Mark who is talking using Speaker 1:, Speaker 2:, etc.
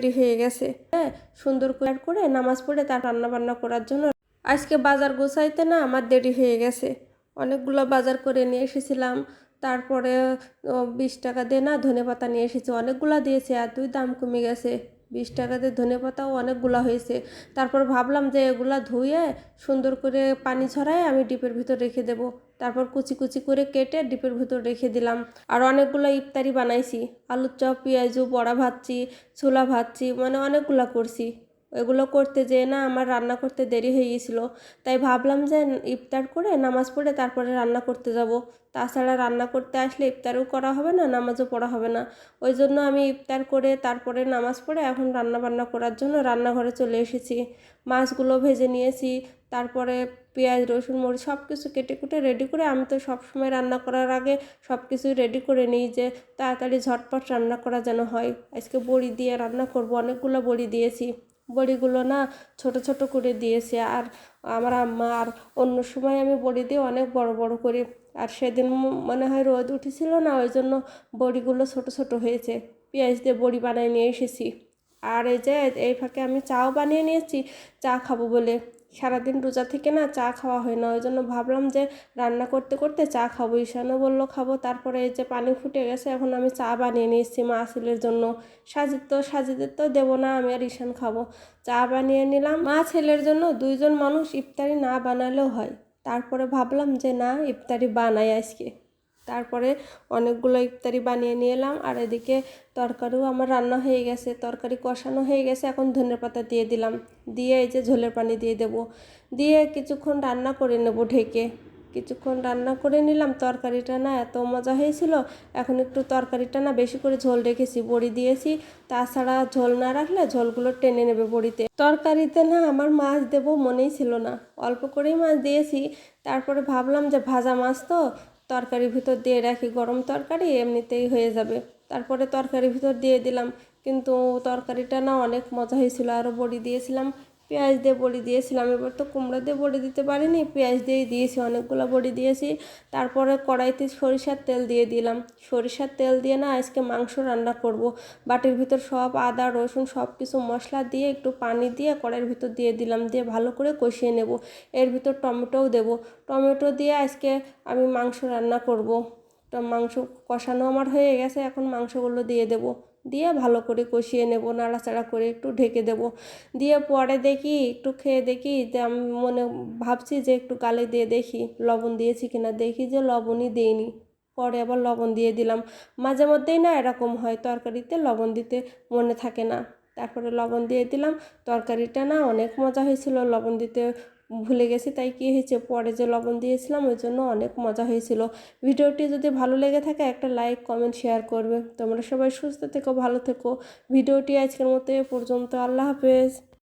Speaker 1: Ready হয়ে গেছে। হ্যাঁ সুন্দর করে করে নামাজ পড়ে তার রান্না বান্না করার জন্য আজকে বাজার গোছাইতে না আমার দেরি হয়ে গেছে। অনেকগুলো বাজার করে নিয়ে এসেছিলাম। তারপরে বিশ টাকা দিয়ে না ধনে পাতা নিয়ে এসেছি। অনেকগুলো দিয়েছে আর দুই দাম কমে গেছে। বিশ টাকা দিয়ে ধনে পাতাও অনেকগুলো হয়েছে। তারপর ভাবলাম যে এগুলা ধুয়ে সুন্দর করে পানি ছড়ায় আমি ডিপের ভিতর রেখে দেবো। তারপর কুচি কুচি করে কেটে ডিপের ভিতর রেখে দিলাম। আর অনেকগুলো ইফতারি বানাইছি। আলুর চপ, পেঁয়াজু, বড়া ভাজছি, ছোলা ভাজছি মানে অনেকগুলো করছি। এগুলো করতে যেয়ে না আমার রান্না করতে দেরি হয়ে গেছিল তাই ভাবলাম যে ইফতার করে নামাজ পড়ে তারপরে রান্না করতে যাব। তাছাড়া রান্না করতে আসলে ইফতারও করা হবে না, নামাজও পড়া হবে না। ওই জন্য আমি ইফতার করে তারপরে নামাজ পড়ে এখন রান্না বান্না করার জন্য রান্নাঘরে চলে এসেছি। মাছগুলো ভেজে নিয়েছি, তারপরে পেঁয়াজ, রসুন, মরিচ সব কিছু কেটে কুটে রেডি করে আমি তো সব সময় রান্না করার আগে সব কিছু রেডি করে নিই যে তাড়াতাড়ি ঝটপট রান্না করা যেন হয়। আজকে বড়ি দিয়ে রান্না করব, অনেকগুলো বড়ি দিয়েছি। বড়িগুলো না ছোট ছোট করে দিয়েছে। আর আমার আম্মা আর অন্য সময় আমি বড়ি দিয়ে অনেক বড় বড় করি। আর সেদিন মনে হয় রোদ উঠেছিল না, ওই জন্য বড়িগুলো ছোট ছোট হয়েছে। পেঁয়াজ দিয়ে বড়ি বানিয়ে নিয়ে এসেছি। আর এই যে, এই ফাঁকে আমি চাও বানিয়ে নিয়েছি, চা খাব বলে। সারাদিন রোজা থেকে না চা খাওয়া হয় না। ওই জন্য ভাবলাম যে রান্না করতে করতে চা খাব। ঈশানও বলল, খাব। তারপরে এই যে পানি ফুটে গেছে, এখন আমি চা বানিয়ে নিয়েছি মা আসিলের জন্য। সাজিত তো সাজিতে তো দেবো না, আমি আর ঈশান খাব। চা বানিয়ে নিলাম। মা ছেলের জন্য দুইজন মানুষ ইফতারি না বানালেও হয়। তারপরে ভাবলাম যে না, ইফতারি বানাই আজকে। তারপরে অনেকগুলো ইফতারি বানিয়ে নিয়ে এলাম। আর এদিকে তরকারিও আমার রান্না হয়ে গেছে, তরকারি কষানো হয়ে গেছে। এখন ধনের পাতা দিয়ে দিলাম। দিয়ে এই যে ঝোলের পানি দিয়ে দেব। দিয়ে কিছুক্ষণ রান্না করে নেব ঢেকে। কিছুক্ষণ রান্না করে নিলাম। তরকারিটা না এত মজা হয়েছিল। এখন একটু তরকারিটা না বেশি করে ঝোল রেখেছি, বড়ি দিয়েছি। তাছাড়া ঝোল না রাখলে ঝোলগুলো টেনে নেবে বড়িতে। তরকারিতে না আমার মাছ দেব মনেই ছিল না। অল্প করেই মাছ দিয়েছি। তারপরে ভাবলাম যে ভাজা মাছ তো তরকারির ভিতর দিয়ে রাখি, গরম তরকারি এমনিতেই হয়ে যাবে। তারপরে তরকারির ভিতর দিয়ে দিলাম, কিন্তু তরকারিটা না অনেক মজা হয়েছিল। আরও বড়ি দিয়েছিলাম পেঁয়াজ দিয়ে বড়ি দিয়েছিলাম। এবার তো কুমড়া দিয়ে বড়ি দিতে পারিনি, পেঁয়াজ দিয়েই দিয়েছি, অনেকগুলো বড়ি দিয়েছি। তারপরে কড়াইতে সরিষার তেল দিয়ে দিলাম। সরিষার তেল দিয়ে না আজকে মাংস রান্না করব। বাটির ভিতর সব আদা, রসুন সব কিছু মশলা দিয়ে একটু পানি দিয়ে কড়াইয়ের ভিতর দিয়ে দিলাম, দিয়ে ভালো করে কষিয়ে নেব। এর ভিতর টমেটোও দেব। টমেটো দিয়ে আজকে আমি মাংস রান্না করব। তো মাংস কষানো আমার হয়ে গেছে, এখন মাংসগুলো দিয়ে দেব। দিয়ে ভালো করে কষিয়ে নেব, নাড়াচাড়া করে একটু ঢেকে দেব। দিয়ে পরে দেখি, একটু খেয়ে দেখি যে আমি মনে ভাবছি যে একটু গালে দিয়ে দেখি, লবণ দিয়েছি কিনা। দেখি যে লবণই দিইনি। পরে আবার লবণ দিয়ে দিলাম। মাঝে মধ্যেই না এরকম হয়, তরকারিতে লবণ দিতে মনে থাকে না। তারপরে লবণ দিয়ে দিলাম। তরকারিটা না অনেক মজা হয়েছিল। লবণ দিতে ভুলে গেছি, তাই কী হয়েছে? পরে যে লবণ দিয়েছিলাম, ওই জন্য অনেক মজা হয়েছিল। ভিডিওটি যদি ভালো লেগে থাকে, একটা লাইক কমেন্ট শেয়ার করবে। তোমরা সবাই সুস্থ থেকো, ভালো থেকো। ভিডিওটি আজকের মতো এ পর্যন্ত। আল্লাহ হাফেজ।